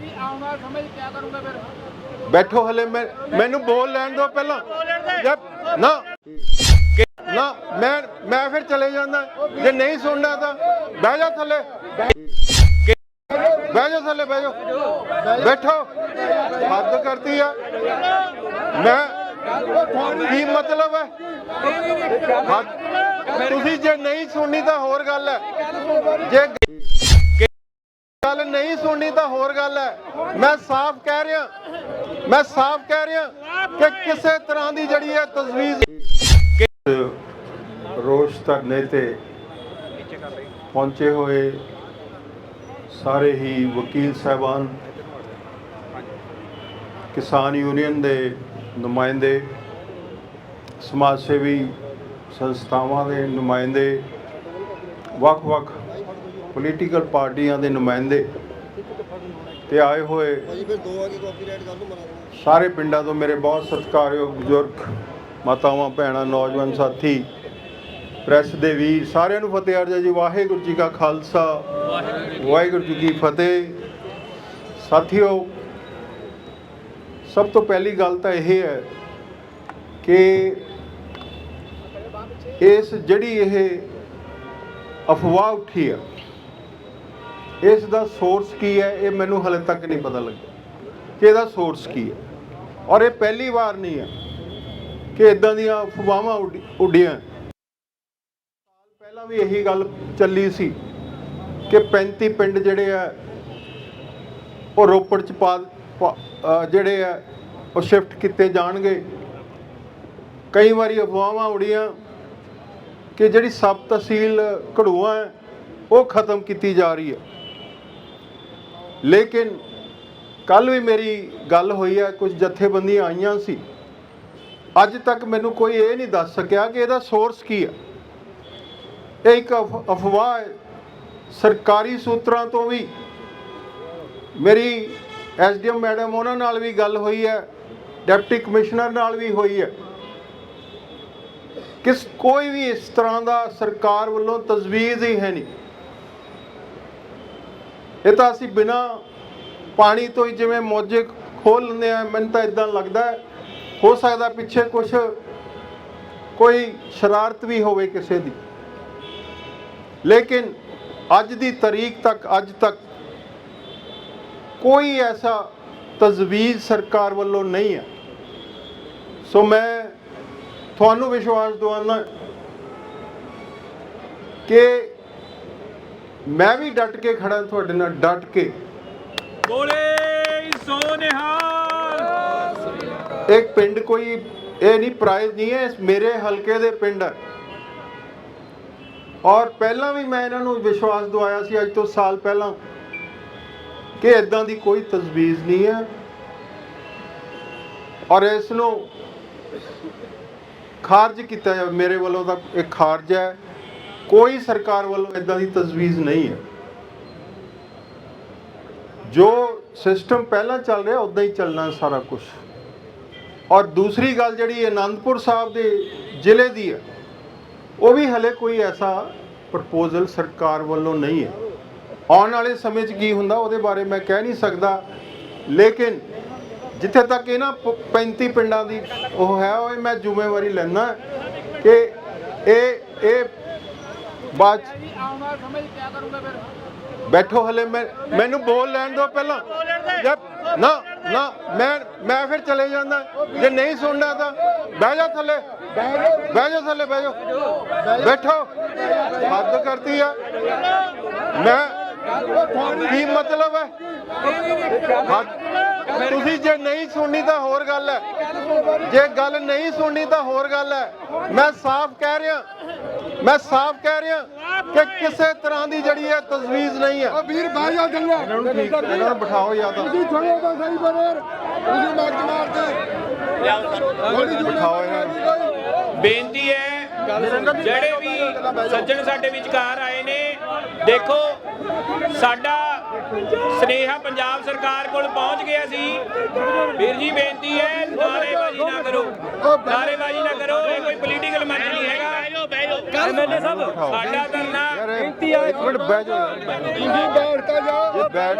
ਜੀ ਆਉਣਾ ਸਮਝ ਕਿਆ ਕਰੂੰਗਾ ਫਿਰ? ਬੈਠੋ ਹਲੇ, ਮੈਂ ਮੈਨੂੰ ਬੋਲ ਲੈਣ ਦਿਓ ਪਹਿਲਾਂ। ਜਦ ਨਾ। ਨਾ, ਮੈਂ ਮੈਂ ਫਿਰ ਚਲੇ ਜਾਂਦਾ। ਜੇ ਨਹੀਂ ਸੁਣਨਾ ਤਾਂ ਬਹਿ ਜਾ ਥੱਲੇ। ਬਹਿ ਜਾ ਥੱਲੇ, ਬਹਿ ਜਾ। ਬੈਠੋ। ਹੱਦ ਕਰਤੀ ਆ। ਮੈਂ ਕੀ ਮਤਲਬ ਹੈ? ਤੁਸੀਂ ਜੇ ਨਹੀਂ ਸੁਣਨੀ ਤਾਂ ਹੋਰ ਗੱਲ ਹੈ। ਜੇ ਨਹੀਂ ਸੁਣਨੀ ਤਾਂ ਹੋਰ ਗੱਲ ਹੈ। ਮੈਂ ਸਾਫ਼ ਕਹਿ ਰਿਹਾ, ਮੈਂ ਸਾਫ਼ ਕਹਿ ਰਿਹਾ ਕਿ ਕਿਸੇ ਤਰ੍ਹਾਂ ਦੀ ਜਿਹੜੀ ਹੈ ਤਜਵੀਜ਼ ਰੋਸ਼ ਧਰਨੇ ਤੇ ਪਹੁੰਚੇ ਹੋਏ ਸਾਰੇ ਹੀ ਵਕੀਲ ਸਾਹਿਬਾਨ, ਕਿਸਾਨ ਯੂਨੀਅਨ ਦੇ ਨੁਮਾਇੰਦੇ, ਸਮਾਜ ਸੇਵੀ ਸੰਸਥਾਵਾਂ ਦੇ ਨੁਮਾਇੰਦੇ, ਵੱਖ-ਵੱਖ ਪੋਲੀਟੀਕਲ ਪਾਰਟੀਆਂ ਦੇ ਨੁਮਾਇੰਦੇ ਤੇ ਆਏ ਹੋਏ ਸਾਰੇ ਪਿੰਡਾਂ ਤੋਂ ਮੇਰੇ ਬਹੁਤ ਸਤਿਕਾਰਯੋਗ ਬਜ਼ੁਰਗ ਮਾਤਾਵਾਂ ਭੈਣਾਂ ਨੌਜਵਾਨ ਸਾਥੀ ਪ੍ਰੈਸ ਦੇ ਵੀਰ ਸਾਰਿਆਂ ਨੂੰ ਫਤਿਹ ਅਰਜ਼ਾ ਜੀ। ਵਾਹਿਗੁਰੂ ਜੀ ਕਾ ਖਾਲਸਾ ਵਾਹਿਗੁਰੂ ਜੀ ਕੀ ਫਤਿਹ। ਸਾਥੀਓ ਸਭ ਤੋਂ ਪਹਿਲੀ ਗੱਲ ਤਾਂ ਇਹ ਹੈ ਕਿ ਇਸ ਜਿਹੜੀ ਇਹ ਅਫਵਾਹ ਉੱਠੀ ਹੈ ਇਸ ਦਾ ਸੋਰਸ ਕੀ ਹੈ, ਇਹ ਮੈਨੂੰ ਹਲੇ ਤੱਕ ਨਹੀਂ ਪਤਾ ਲੱਗਿਆ ਕਿ ਇਹਦਾ ਸੋਰਸ ਕੀ ਹੈ। ਔਰ ਇਹ ਪਹਿਲੀ ਵਾਰ ਨਹੀਂ ਹੈ ਕਿ ਇਦਾਂ ਦੀਆਂ ਅਫਵਾਹਾਂ ਉੱਡੀ- ਉੱਡੀਆਂ ਸਾਲ ਪਹਿਲਾਂ ਵੀ ਇਹੀ ਗੱਲ ਚੱਲੀ ਸੀ ਕਿ 35 ਪਿੰਡ ਜਿਹੜੇ ਆ, ਉਹ ਰੋਪੜ ਚ ਪਾ, ਪਾ- ਜਿਹੜੇ ਆ, ਉਹ ਸ਼ਿਫਟ ਕੀਤੇ ਜਾਣਗੇ। ਕਈ ਵਾਰੀ ਅਫਵਾਹਾਂ ਉੜੀਆਂ ਕਿ ਜਿਹੜੀ ਸਬ ਤਹਿਸੀਲ ਘੜੂਆ ਹੈ, ਉਹ ਖਤਮ ਕੀਤੀ ਜਾ ਰਹੀ ਹੈ। ਲੇਕਿਨ ਕੱਲ ਵੀ ਮੇਰੀ ਗੱਲ ਹੋਈ ਹੈ, ਕੁਝ ਜਥੇਬੰਦੀਆਂ ਆਈਆਂ ਸੀ। ਅੱਜ ਤੱਕ ਮੈਨੂੰ ਕੋਈ ਇਹ ਨਹੀਂ ਦੱਸ ਸਕਿਆ ਕਿ ਇਹਦਾ ਸੋਰਸ ਕੀ ਹੈ। ਇਹ ਇੱਕ ਅਫ- ਅਫਵਾਹ ਹੈ। ਸਰਕਾਰੀ ਸੂਤਰਾਂ ਤੋਂ ਵੀ ਮੇਰੀ ਐਸਡੀਐਮ ਮੈਡਮ ਉਹਨਾਂ ਨਾਲ ਵੀ ਗੱਲ ਹੋਈ ਹੈ, ਡਿਪਟੀ ਕਮਿਸ਼ਨਰ ਨਾਲ ਵੀ ਹੋਈ ਹੈ। ਕਿਸ, ਕੋਈ ਵੀ ਇਸ ਤਰ੍ਹਾਂ ਦਾ ਸਰਕਾਰ ਵੱਲੋਂ ਤਜਵੀਜ਼ ਹੀ ਹੈ ਨਹੀਂ। ਇਹ ਤਾਂ ਅਸੀਂ ਬਿਨਾ ਪਾਣੀ ਤੋਂ ਹੀ ਜਿਵੇਂ ਮੋਜੇ ਖੋਲ ਲੈਂਦੇ ਆ ਮੈਨੂੰ ਤਾਂ ਇਦਾਂ ਲੱਗਦਾ ਹੋ। ਸਕਦਾ ਪਿੱਛੇ ਕੁਝ ਕੋਈ ਸ਼ਰਾਰਤ ਵੀ ਹੋਵੇ ਕਿਸੇ ਦੀ। ਲੇਕਿਨ ਅੱਜ ਦੀ ਤਾਰੀਖ ਤੱਕ, ਅੱਜ ਤੱਕ ਕੋਈ ਐਸਾ ਤਜਵੀਜ਼ ਸਰਕਾਰ ਵੱਲੋਂ ਨਹੀਂ ਹੈ। ਸੋ ਮੈਂ ਤੁਹਾਨੂੰ ਵਿਸ਼ਵਾਸ ਦਿਵਾਉਣਾ ਕਿ ਮੈਂ ਵੀ ਡਟ ਕੇ ਖੜਾ ਤੁਹਾਡੇ ਨਾਲ ਡਟ ਕੇ। ਬੋਲੇ ਸੋਨਿਹਾਲ ਇੱਕ ਪਿੰਡ ਕੋਈ ਇਹ ਨਹੀਂ ਪ੍ਰਾਈਜ਼ ਨਹੀਂ ਹੈ ਮੇਰੇ ਹਲਕੇ ਦੇ ਪਿੰਡ ਹੈ। ਔਰ ਪਹਿਲਾਂ ਵੀ ਮੈਂ ਇਹਨਾਂ ਨੂੰ ਵਿਸ਼ਵਾਸ ਦਿਵਾਇਆ ਸੀ ਅੱਜ ਤੋਂ ਸਾਲ ਪਹਿਲਾਂ ਕਿ ਇਦਾਂ ਦੀ ਕੋਈ ਤਜਵੀਜ਼ ਨਹੀਂ ਹੈ। ਔਰ ਇਸ ਨੂੰ ਖਾਰਜ ਕੀਤਾ ਜਾਵੇ ਮੇਰੇ ਵੱਲੋਂ ਤਾਂ ਇਹ ਖਾਰਜ ਹੈ। ਕੋਈ ਸਰਕਾਰ ਵੱਲੋਂ ਇਦਾਂ ਦੀ ਤਜਵੀਜ਼ ਨਹੀਂ ਹੈ। ਜੋ ਸਿਸਟਮ ਪਹਿਲਾਂ ਚੱਲ ਰਿਹਾ ਉਦਾਂ ਹੀ ਚੱਲਣਾ ਸਾਰਾ ਕੁਝ ਔਰ ਦੂਸਰੀ ਗੱਲ ਜਿਹੜੀ ਆਨੰਦਪੁਰ ਸਾਹਿਬ ਦੇ ਜ਼ਿਲ੍ਹੇ ਦੀ ਹੈ, ਉਹ ਵੀ ਹਲੇ ਕੋਈ ਐਸਾ ਪ੍ਰਪੋਜ਼ਲ ਸਰਕਾਰ ਵੱਲੋਂ ਨਹੀਂ ਹੈ। ਆਉਣ ਵਾਲੇ ਸਮੇਂ 'ਚ ਕੀ ਹੁੰਦਾ, ਉਹਦੇ ਬਾਰੇ ਮੈਂ ਕਹਿ ਨਹੀਂ ਸਕਦਾ। ਲੇਕਿਨ ਜਿੱਥੇ ਤੱਕ ਇਹਨਾਂ ਪ- 35 ਪਿੰਡਾਂ ਦੀ ਉਹ ਹੈ, ਉਹ ਮੈਂ ਜ਼ਿੰਮੇਵਾਰੀ ਲੈਣਾ ਕਿ ਇਹ ਇਹ ਬਾਅਦ ਬੈਠੋ ਹਲੇ ਮੈਂ ਮੈਨੂੰ ਬੋਲ ਲੈਣ ਦਿਓ ਪਹਿਲਾਂ। ਜਦ ਨਾ ਨਾ ਮੈਂ ਮੈਂ ਫਿਰ ਚਲੇ ਜਾਂਦਾ। ਜੇ ਨਹੀਂ ਸੁਣਨਾ ਤਾਂ ਬਹਿ ਜਾ ਥੱਲੇ। ਬਹਿ ਜਾ ਥੱਲੇ ਬਹਿ ਜਾ। ਬੈਠੋ। ਹੱਦ ਕਰਤੀ ਆ। ਮੈਂ ਕੀ ਮਤਲਬ ਹੈ? ਤੁਸੀਂ ਜੇ ਨਹੀਂ ਸੁਣਨੀ ਤਾਂ ਹੋਰ ਗੱਲ ਹੈ। ਜੇ ਗੱਲ ਨਹੀਂ ਸੁਣਨੀ ਤਾਂ ਹੋਰ ਗੱਲ ਹੈ। ਮੈਂ ਸਾਫ਼ ਕਹਿ ਰਿਹਾ ਮੈਂ ਸਾਫ਼ ਕਹਿ ਰਿਹਾ ਕਿ ਕਿਸੇ ਤਰ੍ਹਾਂ ਦੀ ਜਿਹੜੀ ਹੈ ਤਜਵੀਜ਼ ਨਹੀਂ ਹੈ। ਵੀਰ ਬਾਹਰ ਜਾ ਚੱਲਿਆ ਇਹਨਾਂ ਨੂੰ ਠੀਕ ਇਹਨਾਂ ਨੂੰ ਬਿਠਾਓ ਜਾਂ ਤਾਂ। ਤੁਸੀਂ ਛੋੜੋ ਤਾਂ ਸਹੀ ਬਨੇਰ ਤੁਸੀਂ ਮੱਤ ਮਾਰਦੇ। ਬਿਠਾਓ ਇਹਨਾਂ ਨੂੰ। ਬੇਨਤੀ ਹੈ ਜਿਹੜੇ ਵੀ ਸੱਜਣ ਸਾਡੇ ਵਿਚਕਾਰ ਆਏ ਨੇ ਦੇਖੋ ਸਾਡਾ ਸਨੇਹਾ ਪੰਜਾਬ ਸਰਕਾਰ ਕੋਲ ਪਹੁੰਚ ਗਿਆ ਸੀ। ਵੀਰ ਜੀ ਬੇਨਤੀ ਹੈ ਨਾਰੇਬਾਜ਼ੀ ਨਾ ਕਰੋ। ਨਾਰੇਬਾਜ਼ੀ ਨਾ ਕਰੋ ਇਹ ਕੋਈ ਪੋਲੀਟੀਕਲ ਮੰਚ ਨਹੀਂ ਹੈਗਾ। ਐਮਐਲਏ ਸਾਹਿਬ ਸਾਡਾ ਧਰਨਾ ਯਾਰ ਇਹ- ਇੱਕ ਮਿੰਟ ਬਹਿ ਜਾਓ ਤੁਸੀਂ ਬੈਠ ਜਾਓ। ਇਹ ਬੈਠ